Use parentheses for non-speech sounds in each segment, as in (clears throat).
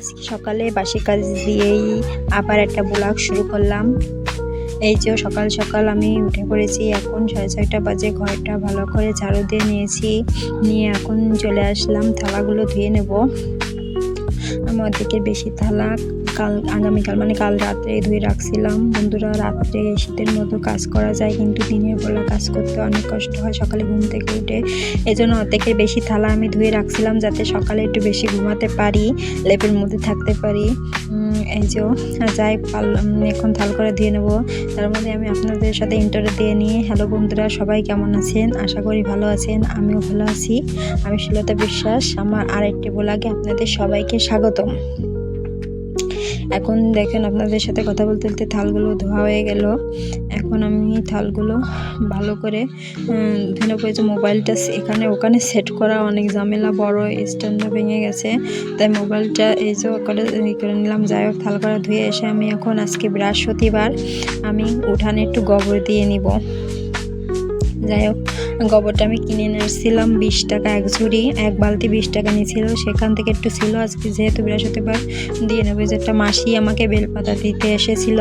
আজকে সকালে বাসি কাজ দিয়েই আবার একটা ব্লগ শুরু করলাম। এই যে সকাল সকাল আমি উঠে পড়েছি, এখন সাড়ে ছয়টা বাজে, ঘরটা ভালো করে ঝাড়ু দিয়ে নিয়েছি, নিয়ে এখন চলে আসলাম, থালাগুলো ধুয়ে নেব। দিকে বেশি থালা, কাল, আগামীকাল মানে কাল রাত্রে ধুয়ে রাখছিলাম। বন্ধুরা, রাত্রে শীতের মতো কাজ করা যায়, কিন্তু দিনের বেলা কাজ করতে অনেক কষ্ট হয়। সকালে ঘুম থেকে উঠে এই জন্য অর্ধেকের বেশি থালা আমি ধুয়ে রাখছিলাম, যাতে সকালে একটু বেশি ঘুমাতে পারি, লেপের মধ্যে থাকতে পারি। এই যে, যাই পারলাম এখন থাল করে দিয়ে নেব। তার মধ্যে আমি আপনাদের সাথে ইন্টারভিউ দিয়ে নিয়ে হ্যালো বন্ধুরা, সবাই কেমন আছেন? আশা করি ভালো আছেন, আমিও ভালো আছি। আমি শিলতা বিশ্বাস, আমার আরেকটি ব্লগে আপনাদের সবাইকে স্বাগতম। এখন দেখেন আপনাদের সাথে কথা বলতে বলতে থালগুলো ধোয়া হয়ে গেল। এখন আমি থালগুলো ভালো করে ধুয়ে করেছি মোবাইলটা এখানে ওখানে সেট করা অনেক ঝামেলা, বড় স্ট্যান্ডটা ভেঙে গেছে। তাই মোবাইলটা এই যে করে করে নিলাম। যাই হোক, থাল করা ধুয়ে এসে আমি এখন আজকে বৃহস্পতিবার আমি উঠানে একটু গোবর দিয়ে নিব। যাই হোক। গোবরটা আমি কিনে নিয়ে আসছিলাম, বিশ টাকা এক ঝুড়ি, এক বালতি বিশ টাকা নিয়েছিল। সেখান থেকে একটু ছিল, আজকে যেহেতু বৃহস্পতিবার, দিয়ে নেবে। যে একটা মাসি আমাকে বেলপাতা দিতে এসেছিল।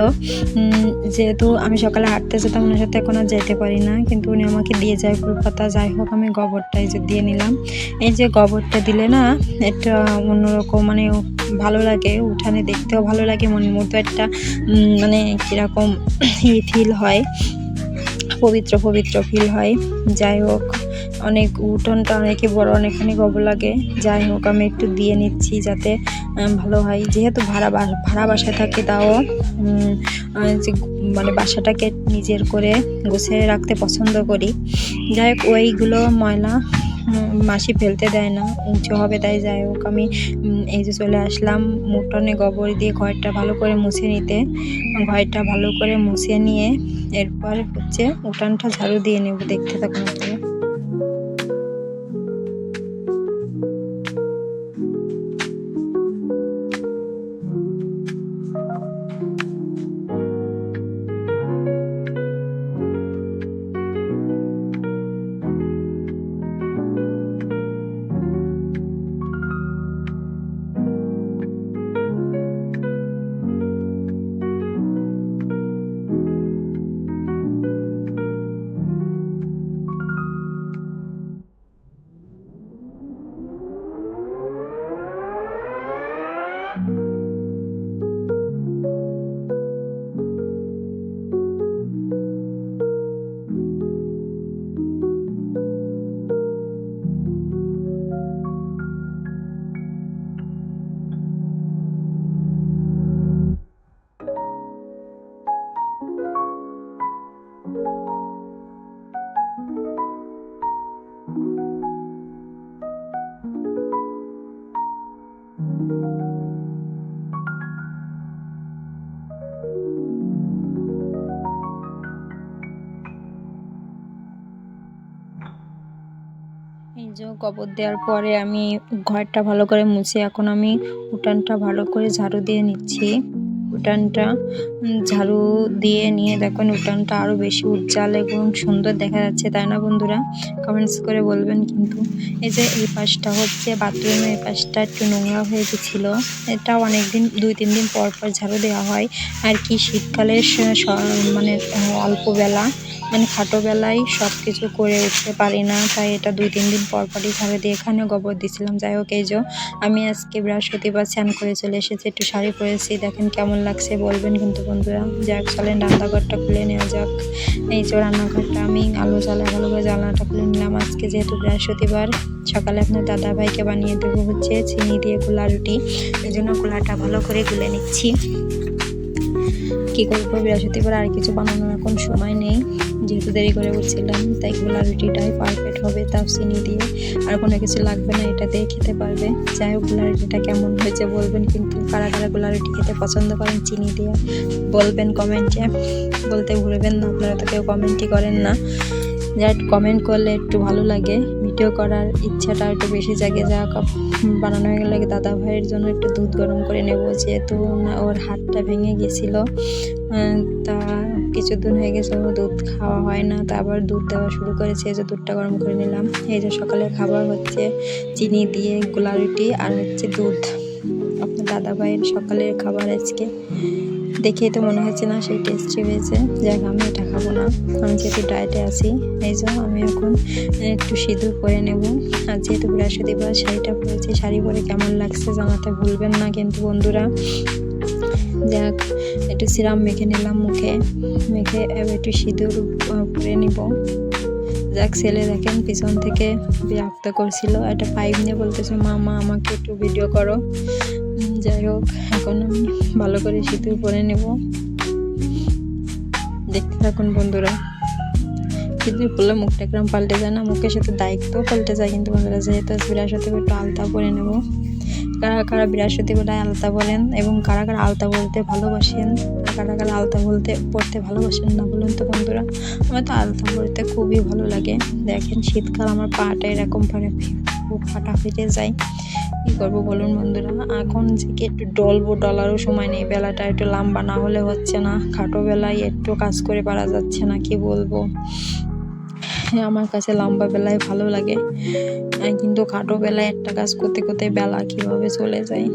যেহেতু আমি সকালে হাঁটতে যেতাম, ওনার সাথে এখন আর যেতে পারি না, কিন্তু উনি আমাকে দিয়ে যায় ফুলপাতা। যাই হোক, আমি গোবরটা এই যে দিয়ে নিলাম। এই যে গোবরটা দিলে না, একটা অন্যরকম মানে ভালো লাগে, উঠানে দেখতেও ভালো লাগে, মনের মতো একটা মানে কীরকম ফিল (clears throat) হয়। পবিত্র পবিত্র ফিল হয়। যাই হোক, অনেক উঠোনটা অনেকে বড়, অনেকখানি গোবর লাগে। যাই হোক, আমি একটু দিয়ে নিচ্ছি যাতে ভালো হয়। যেহেতু ভাড়া ভাড়া বাসায় থাকে তাও যে মানে বাসাটাকে নিজের করে গুছিয়ে রাখতে পছন্দ করি। যাই হোক, ওইগুলো ময়লা মাসি ফেলতে দেয় না। উঁচু হবে তাই যাই হোক, আমি এই যে চলে আসলাম মুটনে গোবর দিয়ে ঘরটা ভালো করে মুছে নিতে। ঘরটা ভালো করে মুছে নিয়ে এরপর হচ্ছে উঠানটা ঝাড়ু দিয়ে নেব, দেখতে থাকুন যে গোবর দেওয়ার পরে আমি ঘরটা ভালো করে মুছে এখন আমি উঠানটা ভালো করে ঝাড়ু দিয়ে নিচ্ছি। উঠানটা ঝাড়ু দিয়ে নিয়ে দেখুন উঠানটা আরও বেশি উজ্জ্বল এবং সুন্দর দেখা যাচ্ছে তাই না বন্ধুরা? কমেন্টস করে বলবেন কিন্তু। এই যে এই পাশটা হচ্ছে বাথরুমের এই পাশটা একটু নোংরা হয়ে গেছিল। এটা অনেক দিন দুই তিন দিন পর পর ঝাড়ু দেওয়া হয়। আর কি শীতকালে স- স- মানে আহ, অল্প বেলা। মানে খাটো বেলায় সব কিছু করে উঠতে পারি না, তাই এটা দুই, তিন দিন পর পরই ঝাড়ু দিয়ে এখানেও গোবর দিছিলাম। যাই হোক, এই যে আমি আজকে বৃহস্পতিবার স্নান করে চলে এসেছি, একটু শাড়ি পরেছি, দেখেন কেমন লাগছে বলবেন কিন্তু বন্ধুরা। যাক, চলেন রান্নাঘরটা খুলে নেওয়া যাক। এই যে রান্নাঘরটা, আমি আলো জ্বালা, ভালো করে জ্বালানাটা খুলে নিলাম আজকে যেহেতু বৃহস্পতিবার। সকালে আপনার দাদা ভাইকে বানিয়ে দেবো হচ্ছে চিনি দিয়ে গোলা রুটি। এই জন্য গোলাটা ভালো করে গুলে নিচ্ছি। কী করব, বৃহস্পতিবার আর কিছু বানানোর এখন সময় নেই। যেহেতু দেরি করে উঠছিলাম, তাই গোলা রুটিটাই পারফেক্ট হবে তাও চিনি দিয়ে। আর কোনো কিছু লাগবে না, এটা দিয়ে খেতে পারবে। যাই হোক গোলা রুটিটা কেমন হয়েছে বলবেন, কিন্তু কারা কারা গোলা রুটি খেতে পছন্দ করেন, চিনি দিয়ে বলবেন কমেন্টে। বলতে ভুলবেন না, আপনারা তো কেউ কমেন্টই করেন না। যাই কমেন্ট করলে একটু ভালো লাগে। ভিডিও করার ইচ্ছাটা একটু বেশি জাগে যা কাপ- বানানো হয়ে গেলে দাদা ভাইয়ের জন্য একটু দুধ গরম করে নেব, যেহেতু ওর হাতটা ভেঙে গেছিল। তা কিছুদিন হয়ে গেছে দুধ খাওয়া হয় না, তা আবার দুধ দেওয়া শুরু করেছে, এই যে দুধটা গরম করে নিলাম। এই যে সকালে খাবার হচ্ছে চিনি দিয়ে গোলা রুটি আর হচ্ছে দুধ। আপনার দাদা ভাইয়ের সকালের খাবার আজকে। দেখেই তো মনে হচ্ছে না সেই টেস্টি হয়েছে। যাক, আমি এটা খাব না। আমি যেহেতু ডায়েটে আছি, এই জন্য আমি এখন একটু সিঁদুর পরে নেব। আর যেহেতু বৃহস্পতিবার শাড়িটা পরেছি, শাড়ি পরে কেমন লাগছে জানাতে ভুলবেন না কিন্তু বন্ধুরা। যাক, একটু সিরাম মেখে নিলাম মুখে। মেখে একটু সিঁদুর পরে নিব। যাক, ছেলে দেখেন পিছন থেকে বিরক্ত করছিল। একটা পাইপ নিয়ে বলতেছে মা মা আমাকে একটু ভিডিও করো। যাই হোক, এখন আমি ভালো করে সিঁদুর পরে নেব। দেখতে থাকুন বন্ধুরা। সিঁদুর পরলে মুখটা একদম পাল্টে যায় না? মুখের সাথে দায়িত্বও পাল্টে যায় কিন্তু বন্ধুরা, যেহেতু বৃহস্পতিবার একটু আলতা পরে নেব। কারা কারা বৃহস্পতিবার আলতা বলেন এবং কারা কারা আলতা বলতে ভালোবাসেন, আর কারা কারা আলতা বলতে, পড়তে ভালোবাসেন না বলুন তো বন্ধুরা। আমার তো আলতা পড়তে খুবই ভালো লাগে। দেখেন শীতকাল আমার পাটা এরকম ভাবে খুব ফাটা ফেটে যায়। কী করব বলুন বন্ধুরা? এখন যে একটু ডলবো ডলারও সময় নেই। বেলাটা একটু লম্বা না হলে হচ্ছে না। খাটো বেলায় একটু কাজ করে পারা যাচ্ছে না কি বলব? হ্যাঁ, আমার কাছে লম্বা বেলায় ভালো লাগে। কিন্তু খাটো বেলায় একটা কাজ করতে করতে বেলা কীভাবে চলে যায়?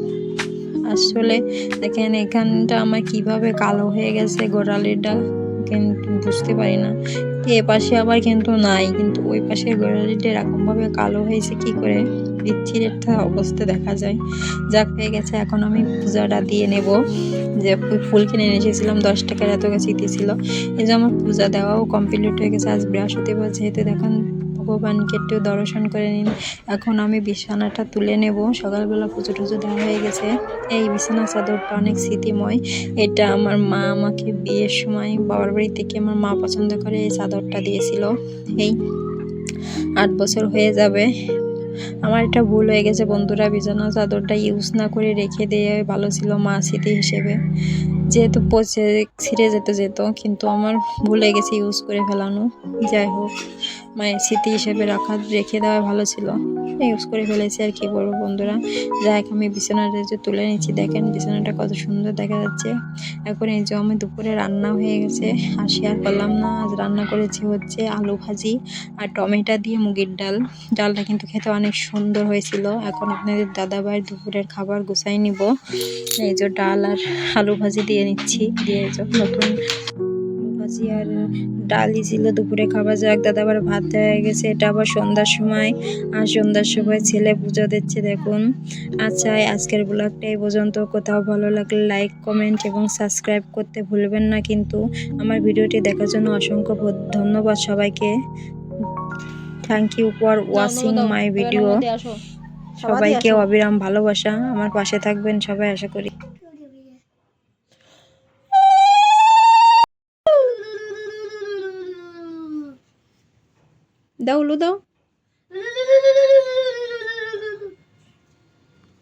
আসলে দেখেন এখানটা আমার কীভাবে কালো হয়ে গেছে গোড়ালিটা কিন্তু বুঝতে পারি না। তো এ পাশে আবার কিন্তু নাই, কিন্তু ওই পাশে গোড়ালিটা এরকমভাবে কালো হয়েছে, কি করে বিচ্ছির একটা অবস্থা দেখা যায়। যাক, হয়ে গেছে, এখন আমি পূজাটা দিয়ে নেব। যে ফুল কিনে এসেছিলাম, দশ টাকার এত গাছ দিয়েছিল। এই যে আমার পূজা দেওয়াও কমপ্লিট হয়ে গেছে, আজ বৃহস্পতিবার, যেহেতু দেখেন ভগবানকে একটু দর্শন করে নিন। এখন আমি বিছানাটা তুলে নেব। সকালবেলা পুজো টুজো দেওয়া হয়ে গেছে। এই বিছানা চাদরটা অনেক স্মৃতিময়। এটা আমার মা আমাকে বিয়ের সময় বাবার বাড়ি থেকে আমার মা পছন্দ করে এই চাদরটা দিয়েছিল। এই আট বছর হয়ে যাবে। আমার এটা ভুল হয়ে গেছে বন্ধুরা। বিছানা চাদরটা ইউজ না করে রেখে দিয়ে ভালো ছিল মা স্মৃতি হিসেবে। যেহেতু পচে, ছিঁড়ে যেতে যেত, কিন্তু আমার ভুলে গেছে ইউজ করে ফেলানো। যাই হোক মায়ের স্মৃতি হিসেবে রাখা, রেখে দেওয়া ভালো ছিল। ইউজ করে ফেলেছি আর কি বলব বন্ধুরা। যাই হোক, আমি বিছানাটা যে তুলে নিচ্ছি, দেখেন বিছানাটা কত সুন্দর দেখা যাচ্ছে। এখন এই যে আমি দুপুরে রান্না হয়ে গেছে, আর শেয়ার করলাম না। আজ রান্না করেছি হচ্ছে আলু ভাজি আর টমেটো দিয়ে মুগের ডাল। ডালটা কিন্তু খেতে অনেক সুন্দর হয়েছিল। এখন আপনাদের দাদাভাইয়ের দুপুরের খাবার গুছাই নিব। এই যে ডাল আর আলু ভাজি দিয়ে নিচ্ছি। দিয়ে নতুন ভাজি আর ডালই ছিল দুপুরে খাবার যাক। দাদা আবার ভাত হয়ে গেছে এটা আবার সন্ধ্যার সময়। আর সন্ধ্যার সময় ছেলে পুজো দিচ্ছে দেখুন। আচ্ছা আজকের ব্লগটা এই পর্যন্ত। কোথাও ভালো লাগলে লাইক কমেন্ট এবং সাবস্ক্রাইব করতে ভুলবেন না কিন্তু আমার ভিডিওটি দেখার জন্য অসংখ্য ধন্যবাদ সবাইকে। Thank you for watching my video সবাইকে অবিরাম ভালোবাসা। আমার পাশে থাকবেন সবাই আশা করি। দাও উলু দাও